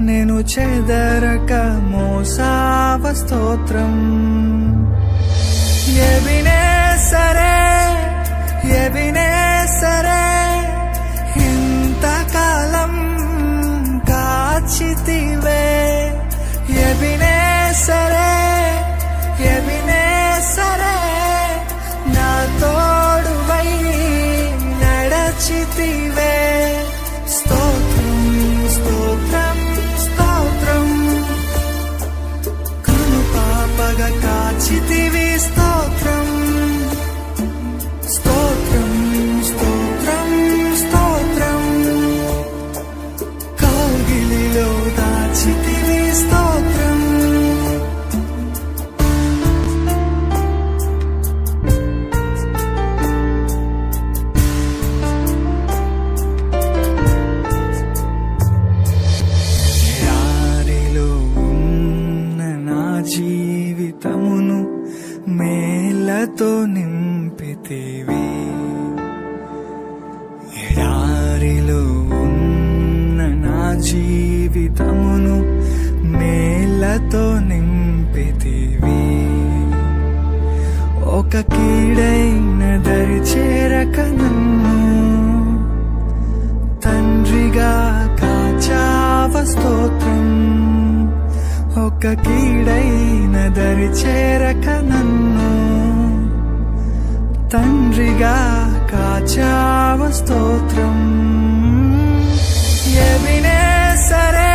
నేను చెదరక మోసావ స్తోత్రం. ఎవినే సరే ఎవినే సరే కాచితివి స్తోత్రం స్తోత్రం స్తోత్రం స్తోత్రం కౌగిలిలో దాచితివి స్తోత్రం ఎడారిలో మేలతో నింపితివి. ఎడారిలో ఉన్న నా జీవితమును మేలతో నింపితివి. ఒక కీడైన దరి చేరక ఒక కీడైన దరి చేరక నన్ను తండ్రిగా కాచావ స్తోత్రం. ఎవినే సరే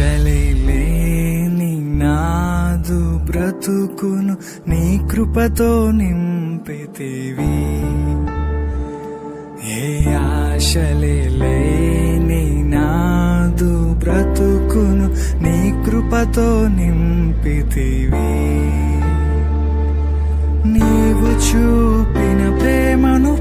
చలిలేని నాదు బ్రతుకును నీ కృపతో నింపితివి. ఏ ఆశలేని నాదు బ్రతుకును నీ కృపతో నింపితివి. నీవు చూపిన ప్రేమను